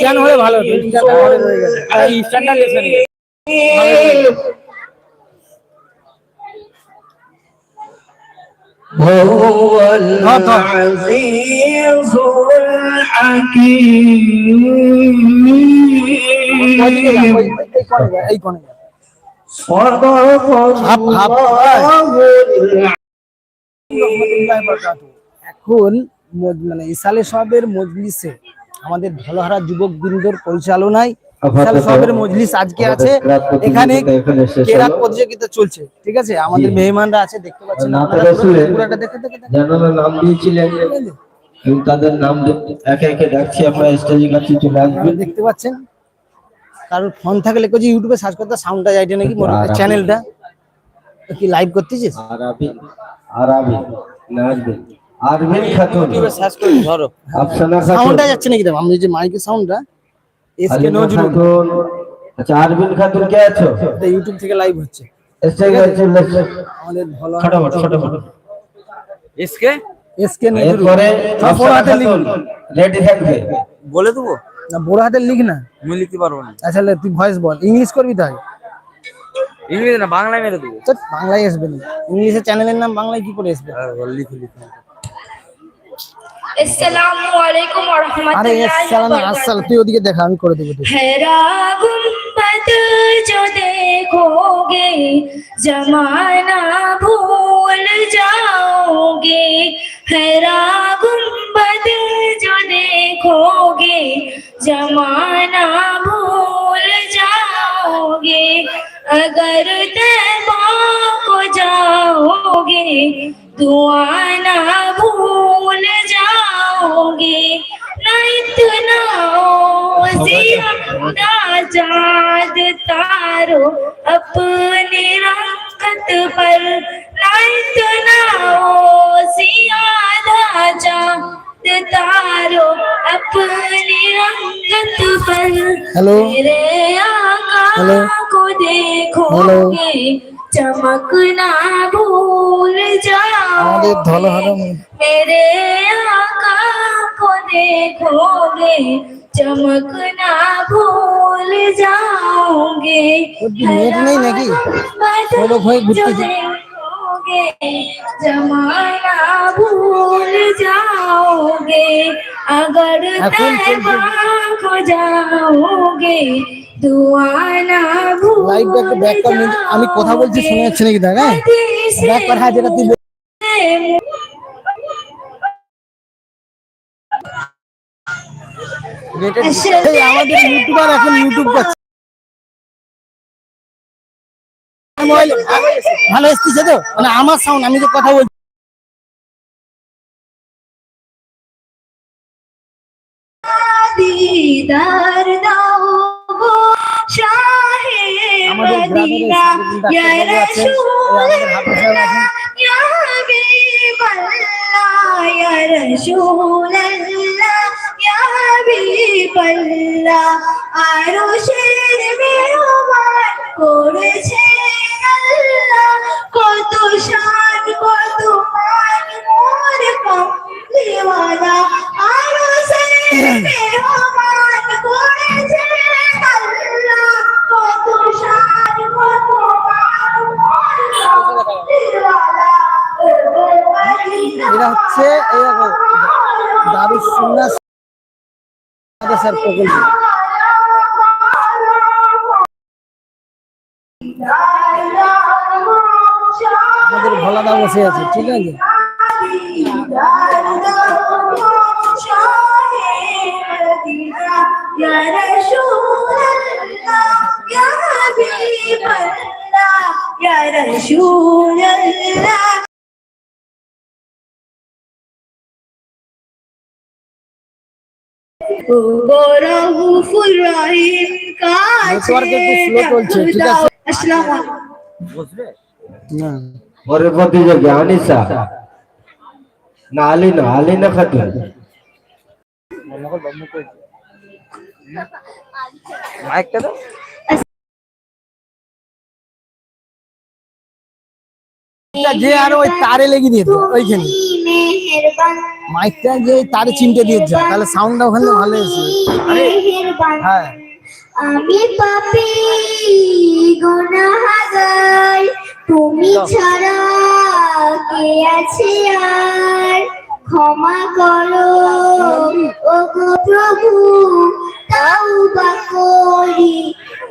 জ্ঞান হলে ভালো হতো ইনস্টাটা আমাদের হয়ে গেছে আর ইনস্টাটা লেসন هو طبعا. العزيز الحكيم এই কোণে صدق হাফ, হাফ। الله এখন মজ- মানে ইসালে সাহেবের মজলিসে আমাদের ধলহারা যুবক বৃন্দর পরিচালনায় সাহেবের মজলিস আজকে আছে। এখানে কেরাত প্রতিযোগিতা চলছে ঠিক আছে? আমাদের মেহমানরা আছে দেখতে পাচ্ছেন নাম দিয়েছিলেন। তাদের নাম দে- একে একে ডাকছি আপনারা স্টেজের কাছে চলে আসবেন দেখতে পাচ্ছেন? কারোর ফোন থাকলে কিছু ইউটিউবে সার্চ করতে সাউন্ডটা যাইতে নাকি আর চ্যানেলটা কি লাইভ করতেছিস? নাজবিন আরবিন খাতুন। ধরো। আফসানা খাতুন। সাউন্ডটা যাচ্ছে নাকি দেখো? আমি যে মাইকের সাউন্ডটা এসকে নজরুল খাতুন। আচ্ছা আরবিন খাতুন কে আছো? ইউটিউব থেকে লাইভ হচ্ছে। স্টেজে কাছে চলে এসো। আমাদের ভালো ফটাফট ফটাফট এসকে? এসকে নজরুল বড় হাতে লিখ খাতুন রেডি থাকবে। বলে দেবো? না বড় হাতে লিখ না। আমি লিখতে পারব না। আচ্ছা তুই ভয়েস বল। ইংলিশ করবি তাই? ইংরেজি না বাংলায় মেরে দেবো। বাংলায় আসবে না। ইংলিশের চ্যানেলের নাম বাংলায় কি করে আসবে? লিখে লিখে। আসসালামু আলাইকুম ওয়া আরে রাহমাতুল্লাহি সালাম আসসালাম তুই ওদিকে দেখা আমি করে দেবো তুই हैरा गुम्बद जो देखोगे जमाना भूल जाओगे हैरा गुम्बद जो देखोगे जमाना भूल जाओगे अगर तैबा को जाओगे दुआना भूल अपने रात पर नतना हो सियाधा चाँद तारो अपने रात पर। हेलो। मेरे आका को देखोगे चमकना भूल जाओ मेरे आका को देखोगे चमकना भूल जाओगे ওর কি নেট নেই নাকি ষোলো হয়ে जो ঘুরতেছে देखोगे जमाना भूल जाओगे अगर এখন চলছে। तैबा को जाओगे दुआना भूल লাইভটা একটু ব্যাক কর নি- আমি কথা বলছি শুনে যাচ্ছে নাকি দেখ হ্যাঁ ব্যাক কর হ্যাঁ যেটা তুই আমাদের ইউটিউবার oh, এখন ইউটিউব করছে ভালো এসতেছে তো? মানে আমার সাউন্ড আমি তো কথা বলছি দিদার দাও গো শাহে মদিনা। ইয়া রাসূল পাল্লা আরও শের মেহমান করেছে কত শান, কত মান মোর কমলিওয়ালা। আরও মেহমান করেছে আল্লাহ। কত শান, কত মান মোর কমলিওয়ালা। এরা হচ্ছে এই দারুস সুন্নাহ স্যার প্রকল্প আমাদের ভোলাদা বসে আছে ঠিক আছে يا رسول الله পরের প্রতিযোগী আনিসা না। আলিনা আলিনা খাতুন। মাইকটা দাও। যে আর ওই তারে লেগে দিয়েছে ওইখানে। মাইকটা যে তারে চিনতে দিয়েছে তাহলে সাউন্ডটা ওখানে ভালো হ্যাঁ। আমি পাপি গুনাহগার তুমি ছাড়া কে আছে আর? ক্ষমা করো। ও গো প্রভু তাওবা করি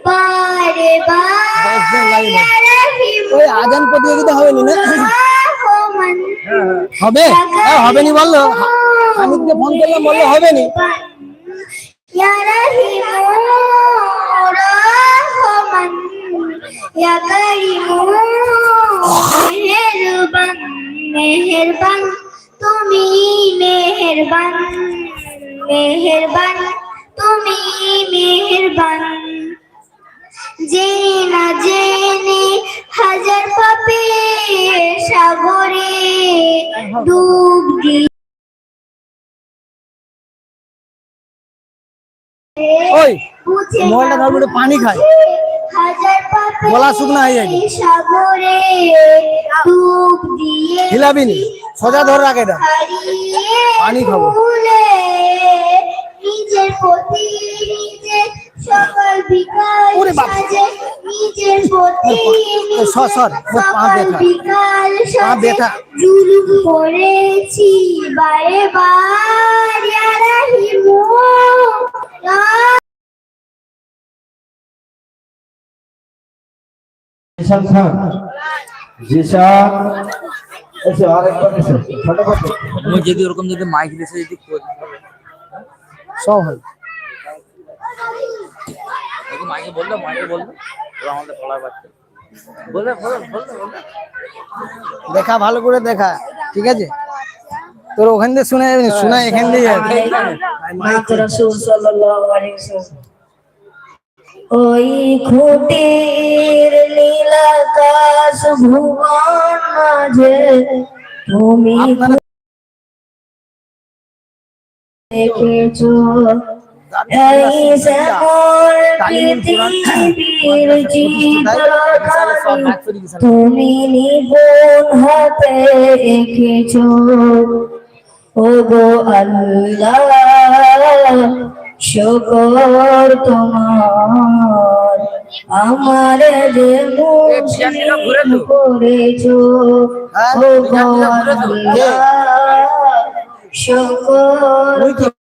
বারে দশজন বারে ওই আজান প্রতিযোগিতা হবে নি? হবে? হ্যাঁ, হবে নি বলল। হামিদকে ফোন করলাম বলল হবে নি Meherban তুমি মেহেরবান মেহেরবান তুমি মেহেরবান। জেনে না হাজার পাপে সাগরে ডুব ওই মোবাইলটা পানি খায় হাজার পাপে গলা শুকনো হয়ে যাবে। সাগরে ডুব দিয়ে হিলাবি নি সোজা ধরে রাখ এটা পানি খাব। ভুলে নিজের প্রতি নিজে সকাল বিকাল সাজে নিজের প্রতি ও, সর, পা ব্যথা। বিকাল ব্যথা। জুলুম করেছি। বারে বার রাহিমু জিশান খান। জিশান এসে আরেকবার এসে ফটাফট আমি যদি ওরকম যদি মাইক দিয়েছে যদি সব হয়। যদি মাইকে বলল মাইকে বলল। আমাদের পড়ার বাচ্চা। বলে দেখা ভালো করে দেখা ঠিক আছে? তোর ওখান দিয়ে শুনে যাবি শোনা এখান দিয়ে যাবে। ওই খুঁটির নীলাকাশ ভুবন মাঝে তুমি দেখেছ। পৃথিবীর তুমি নিপুণ হাতে এঁকেছো ও গো আল্লাহ শুকর তোমার আমার যে মুসলিম করেছ ও গো আল্লাহ শুকর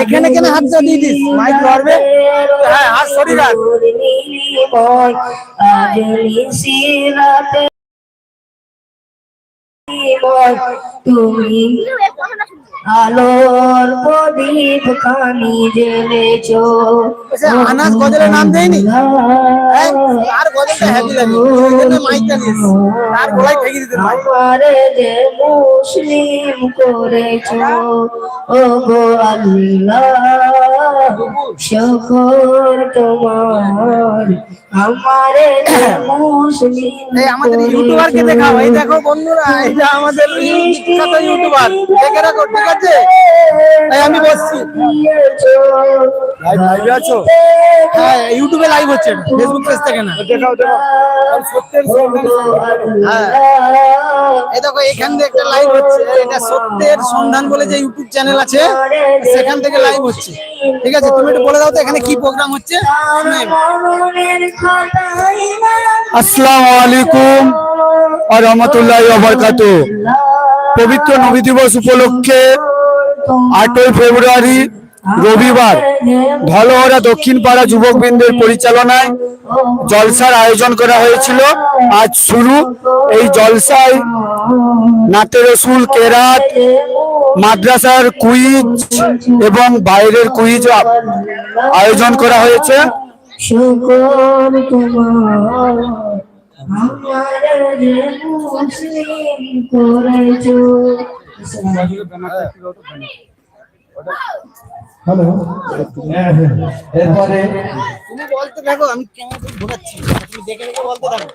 এখানে কেন হাতটা দিয়ে দিস? মাইক ধরবে? হ্যাঁ, হাত সরিয়ে তুমি আলোর প্রদীপ খানি জ্বেলেছো সে আনাস গজলের নাম দেয়নি আর গজলটা লাগে আর গলায় দিতে আমারে যে মুসলিম করেছ ও গো আল্লাহ শুকর তোমার আমারে মুসলিম আমাদের ইউটিউবারকে দেখাও। এই দেখো বন্ধুরা এটা আমাদের ইউটিউবার। দেখে রাখো ঠিক আছে? আমি বসছি। লাইভে আছো? হ্যাঁ ইউটিউবে লাইভ হচ্ছে ফেসবুক পেজ থেকে না। দেখাও দেখাও। সত্যের হ্যাঁ। এই দেখো এখান থেকে একটা লাইভ হচ্ছে। এটা সত্যের সন্ধান বলে যে ইউটিউব চ্যানেল আছে সেখান থেকে লাইভ হচ্ছে। ঠিক আছে, তুমি একটু বলে দাও তো এখানে কি প্রোগ্রাম হচ্ছে। আসসালামু আলাইকুম আর রহমতুল্লাহ বরকাত পবিত্র নবী দিবস উপলক্ষে আটই ফেব্রুয়ারি রবিবার ধলহরা দক্ষিণ পাড়া যুবকবৃন্দের পরিচালনায় জলসার আয়োজন করা হয়েছিল। আজ শুরু। এই জলসায় নাতে রসুল কেরাত মাদ্রাসার কুইজ এবং বাইরের কুইজ আয়োজন করা হয়েছে। শুকর তোমার আমারে যে মুসলিম করেছ। হ্যালো। এরপরে তুমি বলতে থাকো আমি ক্যামেরা ঘোরাচ্ছি? তুমি দেখে দেখে বলতে থাকো।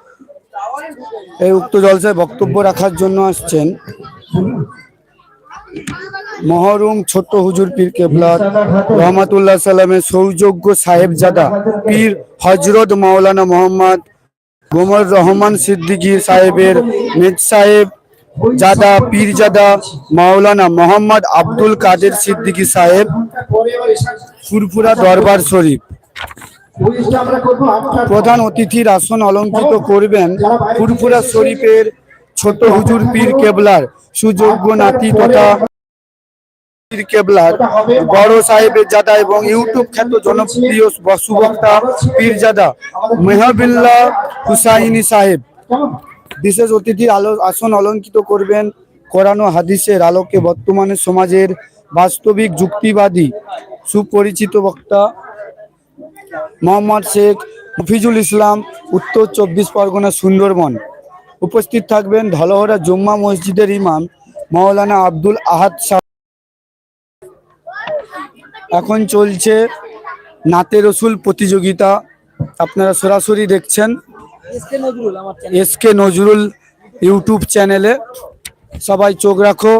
এই উক্ত জলসায় বক্তব্য রাখার জন্য আসছেন। মহরুম ছোট হুজুর পীর কেবলার রহমাতুল্লাহ সাল্লামের সৌযোগ্য সাহেবজাদা পীর হজরত মাওলানা মোহাম্মদ গোমর রহমান সিদ্দিকী সাহেবের মেজ সাহেব, জাদা পীরজাদা মাওলানা মোহাম্মদ আব্দুল কাদের সিদ্দিকী সাহেব, ফুরফুরা দরবার শরীফ। প্রধান অতিথির আসন অলঙ্কৃত করবেন ফুরফুরা শরীফের ছোট হুজুর পীর কেবলার সুযোগ্য নাতি তথা পীর কেবলার বড় সাহেবের জাদা এবং ইউটিউব জনপ্রিয় পীরজাদা মেহবিল্লাহ হুসাইনি সাহেব। বিশেষ আলো, আসন অলঙ্কিত করবেন হাদিসের আলোকে বর্তমানে সমাজের বাস্তবিক যুক্তিবাদী সুপরিচিত বক্তা মোহাম্মদ শেখ মফিজুল ইসলাম, উত্তর চব্বিশ পরগনা, সুন্দরবন। উপস্থিত থাকবেন ধলহরা জুম্মা মসজিদের ইমাম মাওলানা আব্দুল আহাদ এখন চলছে নাতে রসুল প্রতিযোগিতা। আপনারা সরাসরি দেখছেন এস কে নজরুল ইউটিউব চ্যানেলে। সবাই চোখ রাখো।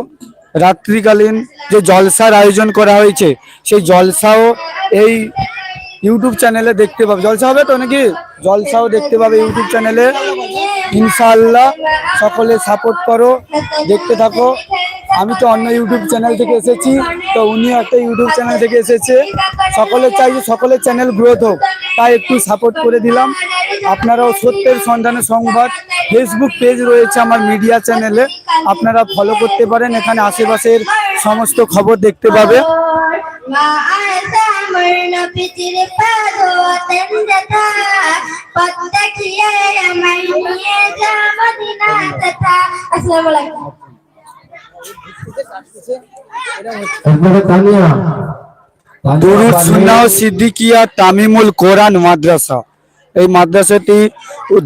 রাত্রিকালীন যে জলসার আয়োজন করা হয়েছে, সেই জলসাও এই ইউটিউব চ্যানেলে দেখতে পাবে। জলসা হবে তো নাকি? জলসাও দেখতে পাবে ইউটিউব চ্যানেলে ইনশাল্লাহ সকলে সাপোর্ট করো, দেখতে থাকো। আমি তো অন্য ইউটিউব চ্যানেল থেকে এসেছি, তো উনিও একটা ইউটিউব চ্যানেল থেকে এসেছে। সকলে চাই সকলের চ্যানেল গ্রোথ হোক। তাই একটু সাপোর্ট করে দিলাম। আপনারাও সত্যের সন্ধানে সংবাদ। ফেসবুক পেজ রয়েছে আমার মিডিয়া চ্যানেলে আপনারা ফলো করতে পারেন। এখানে আশেপাশের সমস্ত খবর দেখতে পাবে। দরুদ সুন্নাহ সিদ্দিকিয়া তামিমুল কোরআন মাদ্রাসা। এই মাদ্রাসাটি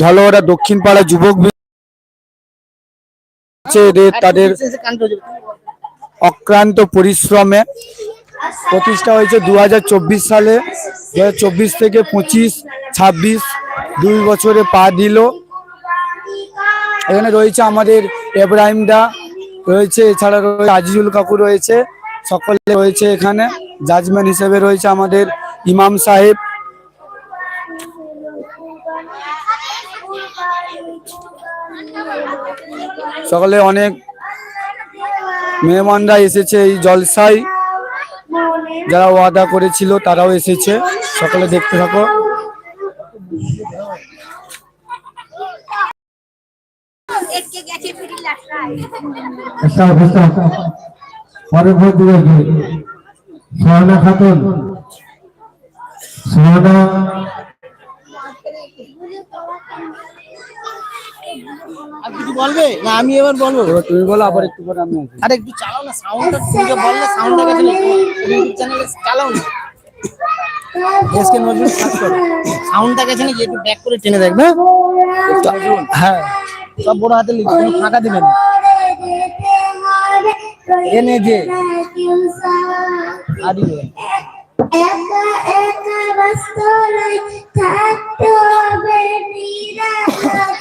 ধলোয়ারা দক্ষিণ পাড়া যুবক তাদের অক্রান্ত পরিশ্রমে। প্রতিষ্ঠা হয়েছে দু হাজার চব্বিশ সালে। দু থেকে পঁচিশ, ছাব্বিশ দুই বছরে পা দিল। এখানে রয়েছে আমাদের এব্রাহিম দা, রয়েছে এছাড়া রয়েছে আজিজুল কাকু রয়েছে। সকলে রয়েছে এখানে। জাজম্যান হিসেবে রয়েছে আমাদের ইমাম সাহেব। সকলে অনেক মেহমানরা এসেছে এই জলসাই যারা ওয়াদা করেছিল তারাও এসেছে। সকলে দেখতে থাকো। একটা অবস্থা পরবর্তী সোহানা খাতুন? সোহানা? আর কিছু বলবে? না আমি এবার বলব। তুমি বলো আবার একটু পরে আমি আরে একটু চালাও না সাউন্ডটা তুমি বললে সাউন্ডটা গেছে না ইউটিউব চ্যানেলে চালাও না। এসকে নজরুল কাজ করো। সাউন্ডটা গেছে না একটু ব্যাক করে টেনে দেখবে হ্যাঁ? সব বড় হাতে লিখবে ফাঁকা দিবেন না। এনে যে আদি একা একা বাস্তরাই থাকতে হবে নিরালায়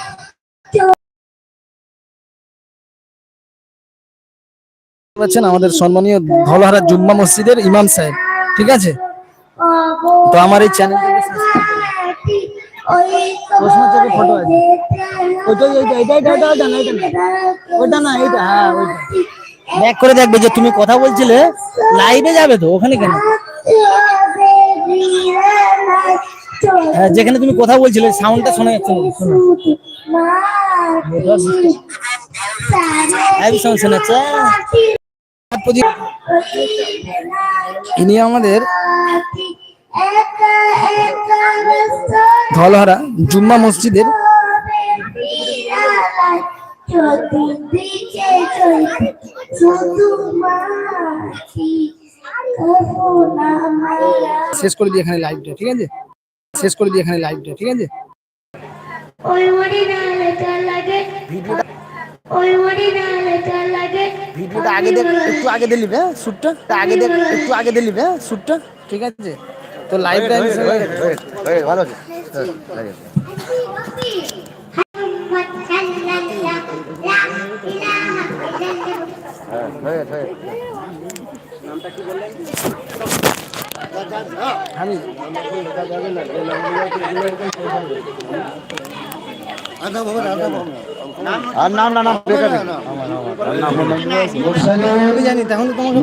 পাচ্ছেন আমাদের সম্মানীয় ধলহারা জুম্মা মসজিদের ইমাম সাহেব ঠিক আছে তো আমার এই চ্যানেল চোখে photo আছে। ওইটা এটা এটা ওইটা না এটা না ওইটা না এইটা হ্যাঁ ওইটা ব্যাক করে দেখবে যে তুমি কথা বলছিলে লাইভে যাবে তো ওখানে কেন? হ্যাঁ, যেখানে তুমি কথা বলছিলে সাউন্ডটা শোনা যাচ্ছে হেভি ইনি আমাদের ধলহারা জুম্মা মসজিদের চতুর্দিকে চলতে শুধু মাছি শেষ করে দিই এখানে লাইভটা ঠিক আছে? শেষ করে দিই এখানে লাইভটা ঠিক আছে? ওই মরি চাল লাগে। ভিডিওটা ওই মরি চাল লাগে। ভিডিওটা আগে দেখ একটু আগে দিলি হ্যাঁ শুটটা আগে দেখ একটু আগে দিলি হ্যাঁ শুটটা ঠিক আছে? তো লাইভটা ভালো আছে। ধরে ধরে নামটা কি বললেন আর নাম না নাম। জানি তাহলে তোমাকে